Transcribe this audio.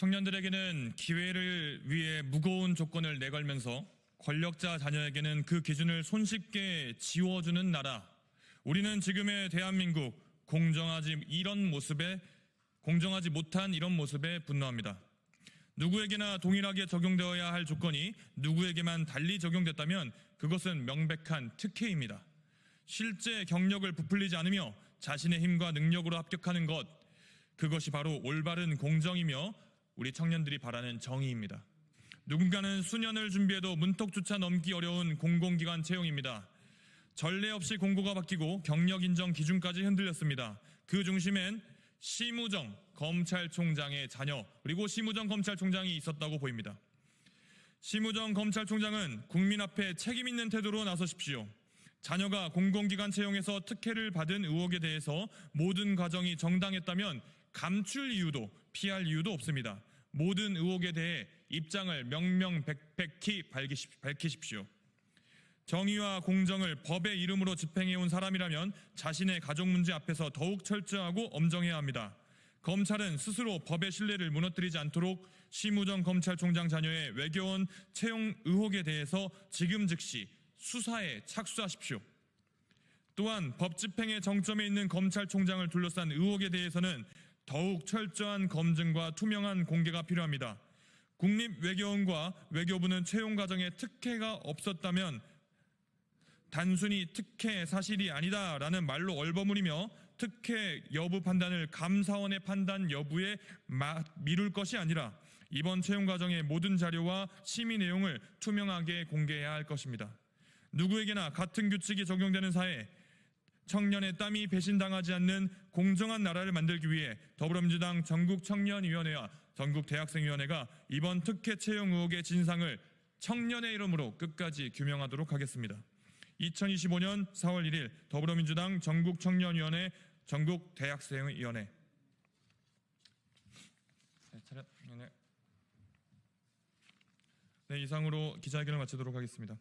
청년들에게는 기회를 위해 무거운 조건을 내걸면서 권력자 자녀에게는 그 기준을 손쉽게 지워주는 나라. 우리는 지금의 대한민국 공정하지 이런 모습에 공정하지 못한 이런 모습에 분노합니다. 누구에게나 동일하게 적용되어야 할 조건이 누구에게만 달리 적용됐다면 그것은 명백한 특혜입니다. 실제 경력을 부풀리지 않으며 자신의 힘과 능력으로 합격하는 것, 그것이 바로 올바른 공정이며 우리 청년들이 바라는 정의입니다. 누군가는 수년을 준비해도 문턱조차 넘기 어려운 공공기관 채용입니다. 전례 없이 공고가 바뀌고 경력 인정 기준까지 흔들렸습니다. 그 중심엔 심우정 검찰총장의 자녀 그리고 심우정 검찰총장이 있었다고 보입니다. 심우정 검찰총장은 국민 앞에 책임 있는 태도로 나서십시오. 자녀가 공공기관 채용에서 특혜를 받은 의혹에 대해서 모든 과정이 정당했다면 감출 이유도 피할 이유도 없습니다. 모든 의혹에 대해 입장을 명명백백히 밝히십- 밝히십시오. 정의와 공정을 법의 이름으로 집행해온 사람이라면 자신의 가족 문제 앞에서 더욱 철저하고 엄정해야 합니다. 검찰은 스스로 법의 신뢰를 무너뜨리지 않도록 심우정 검찰총장 자녀의 외교원 채용 의혹에 대해서 지금 즉시 수사에 착수하십시오. 또한 법 집행의 정점에 있는 검찰총장을 둘러싼 의혹에 대해서는 더욱 철저한 검증과 투명한 공개가 필요합니다. 국립외교원과 외교부는 채용 과정에 특혜가 없었다면 단순히 특혜 사실이 아니다라는 말로 얼버무리며 특혜 여부 판단을 감사원의 판단 여부에 마- 미룰 것이 아니라 이번 채용 과정의 모든 자료와 심의 내용을 투명하게 공개해야 할 것입니다. 누구에게나 같은 규칙이 적용되는 사회, 청년의 땀이 배신당하지 않는 공정한 나라를 만들기 위해 더불어민주당 전국 청년위원회와 전국 대학생위원회가 이번 특혜 채용 의혹의 진상을 청년의 이름으로 끝까지 규명하도록 하겠습니다. 2025년 4월 1일 더불어민주당 전국 청년위원회 전국 대학생위원회 네, 차렷. 네. 네, 이상으로 기자회견을 마치도록 하겠습니다.